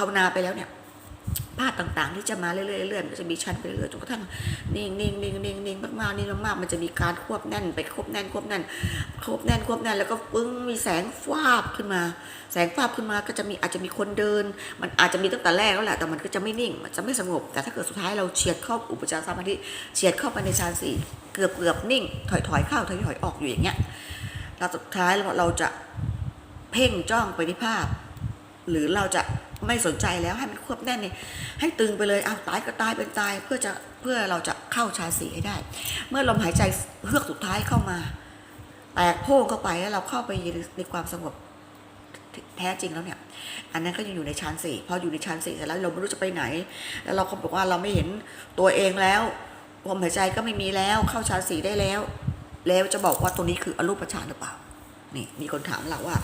าวนาไปแล้วเนี่ยธาตุต่างๆ ที่จะมาเรื่อยๆเรื่อยๆมันจะมีชั้นไปเรื่อยๆจนกระทั่งนิ่งนิ่งนิ่งนิ่งนิ่งมากๆนิ่งมากๆมันจะมีการควบแน่นไปควบแน่นควบแน่นควบแน่นควบแน่นแล้วก็ปึ้งมีแสงฟาบขึ้นมา แสงฟาบขึ้นมาก็จะมีอาจจะมีคนเดิน มันอาจจะมีตั้งแต่แรกแล้วแหละแต่มันก็จะไม่นิ่งมันจะไม่สงบ แต่ถ้าเกิดสุดท้ายเราเฉียดเข้าอุปจารสมาธิเฉียดเข้าไปในฌานสี่เกือบเกือบนิ่ง ถอยถอยเข้าถอยถอยออกอยู่อย่างเงี้ยแล้วสุดท้ายเราเราจะเพ่งจ้องไปที่ภาพ หรือเราจะ ไม่สนใจแล้วให้มันควบแน่นเนี่ยให้ตึงไปเลยเอาตายก็ตายเป็นตายเพื่อจะเพื่อเราจะเข้าฌาสีให้ได้ เมื่อลมหายใจเฮือกสุดท้ายเข้ามา แตกโพ่งเข้าไปแล้วเราเข้าไปในความสงบแท้จริงแล้วเนี่ย อันนั้นก็ยังอยู่ในชั้นสี่พออยู่ในชั้นสี่เสร็จแล้วเราไม่รู้จะไปไหน แล้วเราก็บอกว่าเราไม่เห็นตัวเองแล้วลมหายใจก็ไม่มีแล้วเข้าชั้นสี่ได้แล้ว แล้วจะบอกว่าตรงนี้คืออรูปฌานหรือเปล่า นี่มีคนถามเราว่า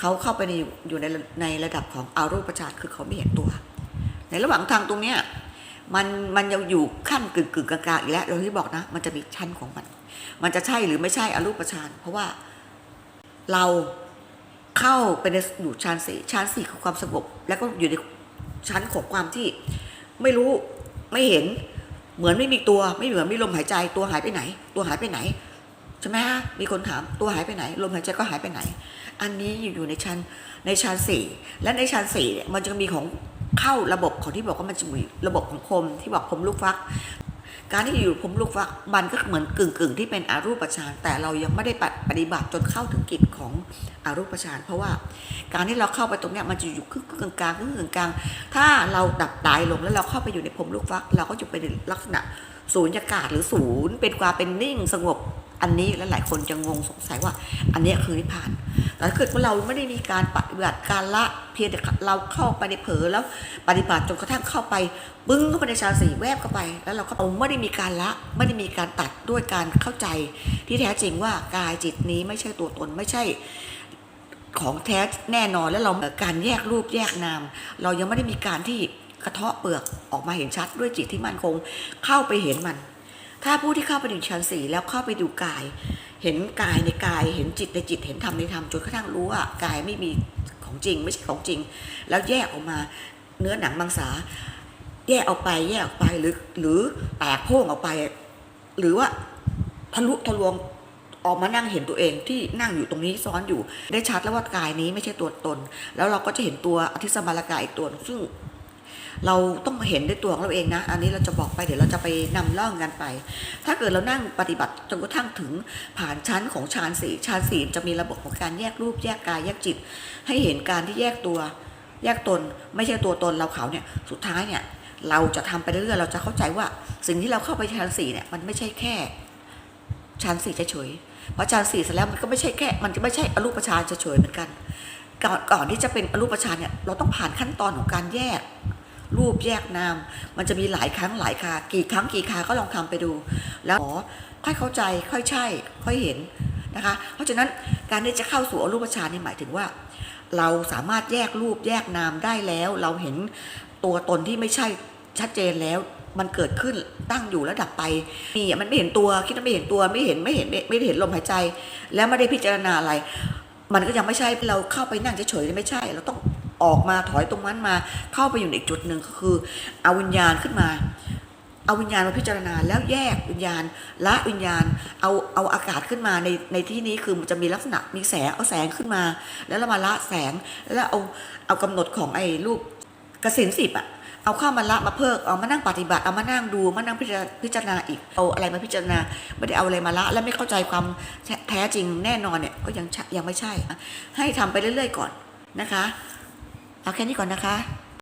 เขาเข้าไปในอยู่ในในระดับของอารูปฌานคือเขาไม่เห็นตัว ในระหว่างทางตรงเนี้ยมันมันยังอยู่ขั้นกึ่งกึ่งๆกลางๆอีกแล้วเราที่บอกนะ มันจะมีชั้นของมัน มันจะใช่หรือไม่ใช่อรูปฌานเพราะว่าเราเข้าไปในอยู่ฌานสี่ฌานสี่คือความสงบแล้วก็อยู่ในชั้นของความที่ไม่รู้ไม่เห็นเหมือนไม่มีตัวไม่เหมือนไม่ลมหายใจตัวหายไปไหน ตัวหายไปไหน ใช่ไหมฮะมีคนถามตัวหายไปไหน ลมหายใจก็หายไปไหน อันนี้อยู่อยู่ในชั้นในชั้นสี่และในชั้นสี่เนี่ยมันจะมีของเข้าระบบของที่บอกว่ามันจะมีระบบของพรมที่บอกพรมลูกฟัก การที่อยู่พรมลูกฟักมันก็เหมือนกึ่งกึ่งๆที่เป็นอารูปฌานแต่เรายังไม่ได้ปฏิบัติจนเข้าถึงกิจของอารูปฌานเพราะว่าการที่เราเข้าไปตรงเนี้ยมันจะอยู่ครึ่งกลางกลางครึ่งกลางกลางถ้าเราดับตายลงแล้วเราเข้าไปอยู่ในพรมลูกฟัก เราก็จะเป็นลักษณะศูนย์ากาศหรือศูนย์เป็นความเป็นนิ่งสงบ อันนี้และหลายคนจะงงสงสัยว่า อันนี้คือนิพพานแต่ถ้าเกิดว่าเราไม่ได้มีการปฏิบัติการละเพียงแต่เราเข้าไปในเผลอแล้วปฏิบัติจนกระทั่งเข้าไปปึ้งเข้าไปในฌานสี่แวบเข้าไป แล้วเราก็เอาไม่ได้มีการละไม่ได้มีการตัดด้วยการเข้าใจ ที่แท้จริงว่ากายจิตนี้ไม่ใช่ตัวตนไม่ใช่ของแท้แน่นอนแล้วเราการแยกรูปแยกนาม เรายังไม่ได้มีการที่กระเทาะเปลือกออกมาเห็นชัดด้วยจิตที่มั่นคง เข้าไปเห็นมัน ถ้าผู้ที่เข้าไปถึงชั้นสี่แล้วเข้าไปดูกาย เห็นกายในกาย เห็นจิตในจิต เห็นธรรมในธรรมจนกระทั่งรู้ว่ากายไม่มีของจริง ไม่ใช่ของจริง แล้วแยกออกมาเนื้อหนังมังสา แยกออกไปแยกออกไปหรือหรือแตกโพ่งออกไป หรือว่าทะลุทะลวงออกมานั่งเห็นตัวเองที่นั่งอยู่ตรงนี้ซ้อนอยู่ได้ชัดแล้วว่ากายนี้ไม่ใช่ตัวตน แล้วเราก็จะเห็นตัวอธิสมารกายอีกตัวหนึ่ง เราต้องเห็นด้วยตัวของเราเองนะ อันนี้เราจะบอกไปเดี๋ยวเราจะไปนำล่องกันไป ถ้าเกิดเรานั่งปฏิบัติจนกระทั่งถึงผ่านชั้นของฌานสี่ฌานสี่จะมีระบบของการแยกรูปแยกกายแยกจิต ให้เห็นการที่แยกตัว แยกตน ไม่ใช่ตัวตนเราเขาเนี่ยสุดท้ายเนี่ยเราจะทำไปเรื่อยๆเราจะเข้าใจว่าสิ่งที่เราเข้าไปฌานสี่เนี่ยมันไม่ใช่แค่ฌานสี่เฉยๆเพราะฌานสี่เสร็จแล้วมันก็ไม่ใช่แค่ มันจะไม่ใช่อรูปฌานเฉยๆเหมือนกัน ก่อนก่อนที่จะเป็นอรูปฌานเนี่ยเราต้องผ่านขั้นตอนของการแยก รูปแยกนาม มันจะมีหลายครั้งหลายคา กี่ครั้งกี่คาก็ลองทำไปดู แล้วอ๋อค่อยเข้าใจค่อยใช่ ค่อยเห็นนะคะ เพราะฉะนั้นการที่จะเข้าสู่อรูปฌานนี่หมายถึงว่า เราสามารถแยกรูปแยกนามได้แล้ว เราเห็นตัวตนที่ไม่ใช่ชัดเจนแล้วมันเกิดขึ้นตั้งอยู่แล้วดับไปมีอ่มันไม่เห็นตัวคิดว่าไม่เห็นตัวไม่เห็นไม่เห็นไม่ไม่เห็นลมหายใจ แล้วไม่ได้พิจารณาอะไร มันก็ยังไม่ใช่เราเข้าไปนั่งเฉยๆไม่ใช่ เราต้อง ออกมาถอยตรงนั้นมา เข้าไปอยู่ในอีกจุดหนึ่งก็คือเอาวิญญาณขึ้นมา เอาวิญญาณมาพิจารณาแล้วแยกวิญญาณละวิญญาณเอาเอาอากาศขึ้นมาในในที่นี้คือมันจะมีลักษณะมีแสงเอาแสงขึ้นมา แล้วเรามาละแสงแล้วเอาเอากำหนดของไอ้รูปกระสินสิบอะเอาเข้ามาละมาเพิกเอามานั่งปฏิบัติเอามานั่งดูมานั่งพิจารณาอีกเอาอะไรมาพิจารณาไม่ได้เอาอะไรมาละ และไม่เข้าใจความแท้จริงแน่นอนเนี่ยก็ยังยังไม่ใช่ ให้ทำไปเรื่อยๆก่อนนะคะ เอาแค่นี้ก่อนนะคะ